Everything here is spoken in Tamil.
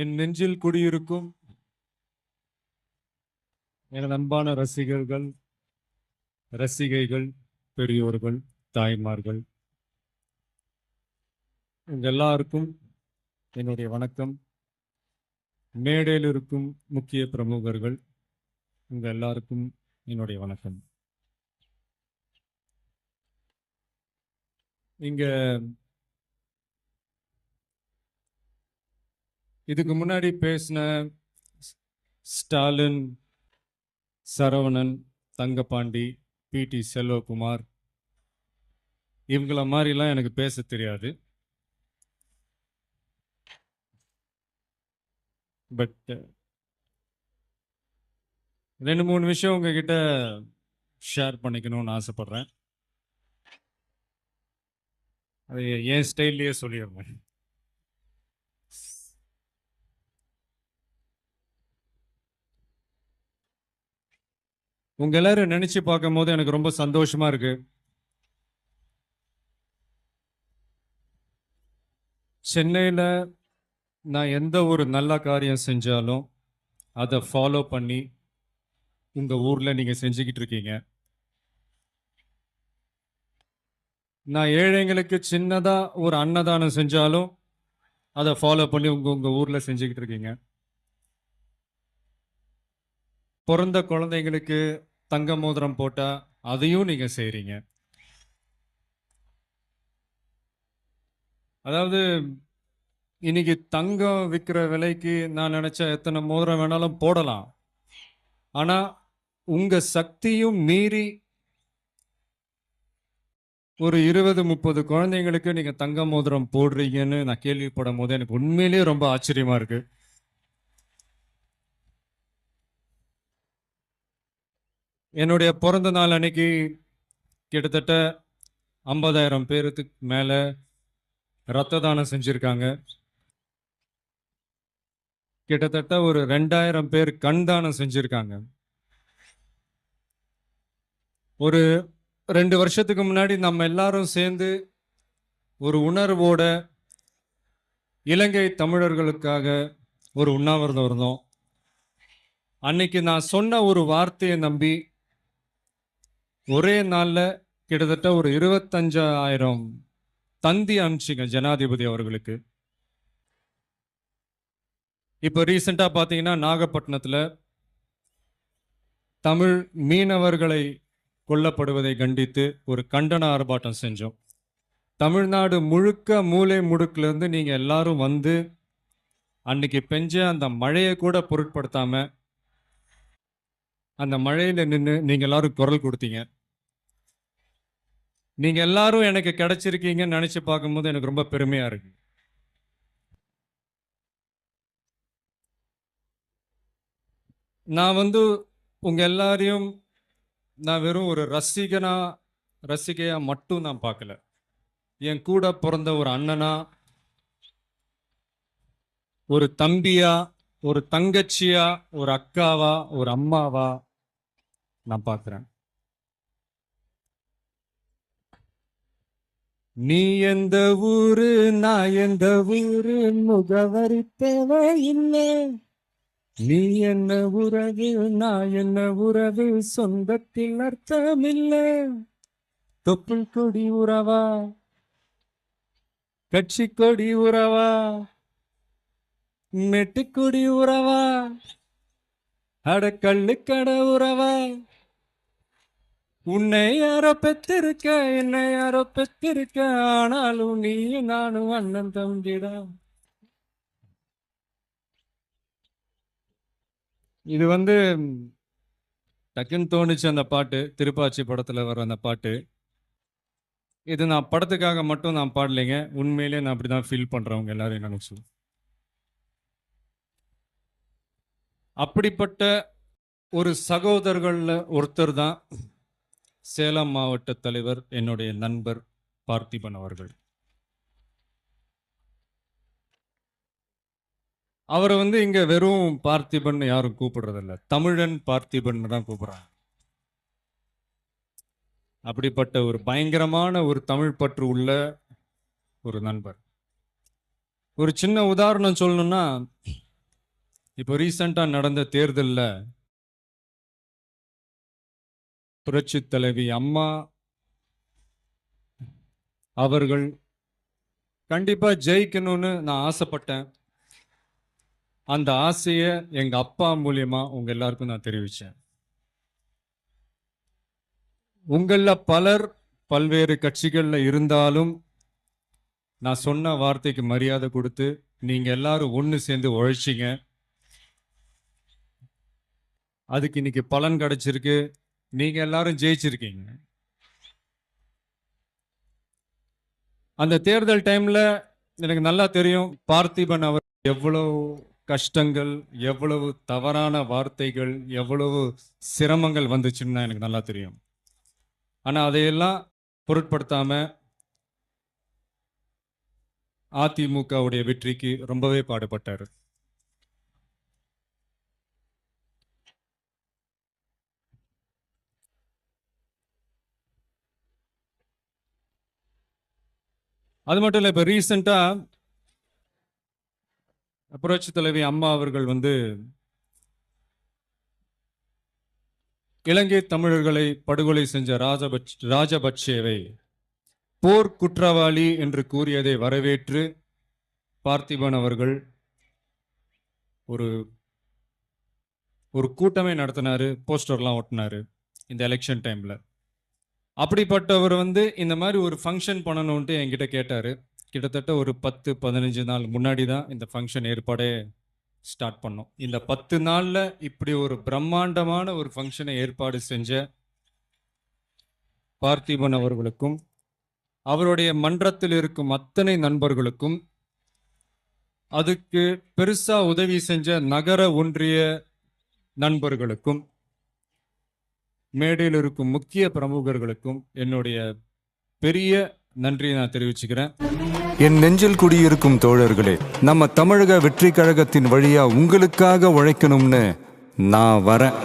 என் நெஞ்சில் குடியிருக்கும் எனது அன்பான ரசிகர்கள் ரசிகைகள் பெரியோர்கள் தாய்மார்கள் உங்கள் எல்லாருக்கும் என்னுடைய வணக்கம். மேடையில் இருக்கும் முக்கிய பிரமுகர்கள் உங்கள் எல்லாருக்கும் என்னுடைய வணக்கம். இங்கே இதுக்கு முன்னாடி பேசின ஸ்டாலின் சரவணன் தங்கபாண்டி பிடி செல்வகுமார் இவங்கள மாதிரிலாம் எனக்கு பேச தெரியாது. பட் ரெண்டு மூணு விஷயம் உங்ககிட்ட ஷேர் பண்ணிக்கணும்னு ஆசைப்பட்றேன். அது என் ஸ்டைல்லையே சொல்லிடுறேன். உங்க எல்லாரும் நினைச்சு பார்க்கும் போது எனக்கு ரொம்ப சந்தோஷமா இருக்கு. சென்னையில நான் எந்த ஒரு நல்ல காரியம் செஞ்சாலும் அதை ஃபாலோ பண்ணி உங்கள் ஊர்ல நீங்க செஞ்சுக்கிட்டு இருக்கீங்க. நான் ஏழைங்களுக்கு சின்னதா ஒரு அன்னதானம் செஞ்சாலும் அதை ஃபாலோ பண்ணி உங்க உங்க ஊர்ல செஞ்சுக்கிட்டு இருக்கீங்க. பிறந்த குழந்தைங்களுக்கு தங்க மோதிரம் போட்டா அதையும் நீங்க செய்றீங்க. அதாவது இன்னைக்கு தங்கம் விற்கிற விலைக்கு நான் நினைச்ச எத்தனை மோதிரம் வேணாலும் போடலாம். ஆனா உங்க சக்தியும் மீறி ஒரு இருபது முப்பது குழந்தைங்களுக்கு நீங்க தங்க மோதிரம் போடுறீங்கன்னு நான் கேள்விப்படும் போது எனக்கு உண்மையிலேயே ரொம்ப ஆச்சரியமா இருக்கு. என்னுடைய பிறந்த நாள் அன்னைக்கு கிட்டத்தட்ட ஐம்பதாயிரம் பேருக்கு மேலே ரத்த தானம் செஞ்சுருக்காங்க. கிட்டத்தட்ட ஒரு ரெண்டாயிரம் பேர் கண் தானம் செஞ்சுருக்காங்க. ஒரு ரெண்டு வருஷத்துக்கு முன்னாடி நம்ம எல்லாரும் சேர்ந்து ஒரு உணர்வோட இலங்கை தமிழர்களுக்காக ஒரு உண்ணாவிரதம் இருந்தோம். அன்னைக்கு நான் சொன்ன ஒரு வார்த்தையை நம்பி ஒரே நாளில் கிட்டத்தட்ட ஒரு இருபத்தஞ்சாயிரம் தந்தி அனுப்பிச்சிங்க ஜனாதிபதி அவர்களுக்கு. இப்போ ரீசெண்டாக பார்த்தீங்கன்னா நாகப்பட்டினத்தில் தமிழ் மீனவர்களை கொல்லப்படுவதை கண்டித்து ஒரு கண்டன ஆர்ப்பாட்டம் செஞ்சோம். தமிழ்நாடு முழுக்க மூலை முடுக்குலேருந்து நீங்கள் எல்லாரும் வந்து அன்னைக்கு பெஞ்ச அந்த மழையை கூட பொருட்படுத்தாமல் அந்த மழையில் நின்று நீங்கள் எல்லாரும் குரல் கொடுத்தீங்க. நீங்கள் எல்லாரும் எனக்கு கிடைச்சிருக்கீங்கன்னு நினச்சி பார்க்கும்போது எனக்கு ரொம்ப பெருமையாக இருக்கு. நான் வந்து உங்கள் எல்லாரையும் நான் வெறும் ஒரு ரசிகனாக ரசிகையாக மட்டும் நான் பார்க்கல. என் கூட பிறந்த ஒரு அண்ணனா ஒரு தம்பியா ஒரு தங்கச்சியா ஒரு அக்காவா ஒரு அம்மாவா நான் பார்க்குறேன். நீ எந்த ஊரு நான் எந்த ஊரு முகவரி தேவையில்லை நீ என்ன உறவு நான் என்ன உறவு சொந்தத்தில் அர்த்தமில்லை தொப்புள் கொடி உறவா? கட்சி கொடி உறவா? மெட்டுக்குடி உறவா? அடக்கல்லு கள்ளுக்கட உறவா? உன்னை யாரோ பெற்றிருக்க என்னை யாரோ பெற்றிருக்க ஆனாலும் நீ நானும் அண்ணன் தம்பிடா. இது வந்து டக்குன்னு தோணுச்சு அந்த பாட்டு திருப்பாச்சி படத்தில் வர அந்த பாட்டு. இது நான் படத்துக்காக மட்டும் நான் பாடலைங்க. உண்மையிலே நான் அப்படிதான் ஃபீல் பண்ணுறவங்க எல்லாரையும் நினச்சி அப்படிப்பட்ட ஒரு சகோதரர்களில் ஒருத்தர் தான் சேலம் மாவட்ட தலைவர் என்னுடைய நண்பர் பார்த்திபன் அவர்கள். அவரை வந்து இங்க வெறும் பார்த்திபன் யாரும் கூப்பிடுறதில்ல. தமிழன் பார்த்திபன் தான் கூப்பிடுறாங்க. அப்படிப்பட்ட ஒரு பயங்கரமான ஒரு தமிழ் பற்று உள்ள ஒரு நண்பர். ஒரு சின்ன உதாரணம் சொல்லணும்னா இப்போ ரீசண்டாக நடந்த தேர்தலில் புரட்சி தலைவி அம்மா அவர்கள் கண்டிப்பா ஜெயிக்கணும்னு நான் ஆசைப்பட்டேன். அந்த ஆசையை எங்க அப்பா மூலியமா உங்க எல்லாருக்கும் நான் தெரிவிச்சேன். உங்கள பலர் பல்வேறு கட்சிகள்ல இருந்தாலும் நான் சொன்ன வார்த்தைக்கு மரியாதை கொடுத்து நீங்க எல்லாரும் ஒன்று சேர்ந்து உழைச்சிங்க. அதுக்கு இன்னைக்கு பலன் கிடைச்சிருக்கு. நீங்க எல்லாரும் ஜெயிச்சிருக்கீங்க. அந்த தேர்தல் டைம்ல எனக்கு நல்லா தெரியும் பார்த்திபன் அவர் எவ்வளவு கஷ்டங்கள் எவ்வளவு தவறான வார்த்தைகள் எவ்வளவு சிரமங்கள் வந்துச்சுன்னு எனக்கு நல்லா தெரியும். ஆனா அதையெல்லாம் பொருட்படுத்தாம அதிமுகவுடைய வெற்றிக்கு ரொம்பவே பாடுபட்டார். அது மட்டும் இல்லை இப்போ ரீசெண்டாக புரட்சி தலைவி அம்மா அவர்கள் வந்து இலங்கை தமிழர்களை படுகொலை செஞ்ச ராஜபட்ச ராஜபட்சேவை போர் குற்றவாளி என்று கூறியதை வரவேற்று பார்த்திபன் அவர்கள் ஒரு ஒரு கூட்டமே நடத்தினாரு போஸ்டர்லாம் ஒட்டினாரு இந்த எலெக்ஷன் டைமில் அப்படிப்பட்டவர் வந்து இந்த மாதிரி ஒரு ஃபங்க்ஷன் பண்ணணும்ட்டு என்கிட்ட கேட்டார். கிட்டத்தட்ட ஒரு பத்து பதினஞ்சு நாள் முன்னாடி தான் இந்த ஃபங்க்ஷன் ஏற்பாடே ஸ்டார்ட் பண்ணோம். இந்த பத்து நாளில் இப்படி ஒரு பிரம்மாண்டமான ஒரு ஃபங்க்ஷனை ஏற்பாடு செஞ்ச பார்த்திபன் அவர்களுக்கும் அவருடைய மன்றத்தில் இருக்கும் அத்தனை நண்பர்களுக்கும் அதுக்கு பெருசாக உதவி செஞ்ச நகர ஒன்றிய நண்பர்களுக்கும் மேடையில் இருக்கும் முக்கிய பிரமுகர்களுக்கும் என்னுடைய பெரிய நன்றியை நான் தெரிவிச்சுக்கிறேன். என் நெஞ்சில் குடியிருக்கும் தோழர்களே நம்ம தமிழக வெற்றி கழகத்தின் வழியா உங்களுக்காக உழைக்கணும்னு நான் வரேன்.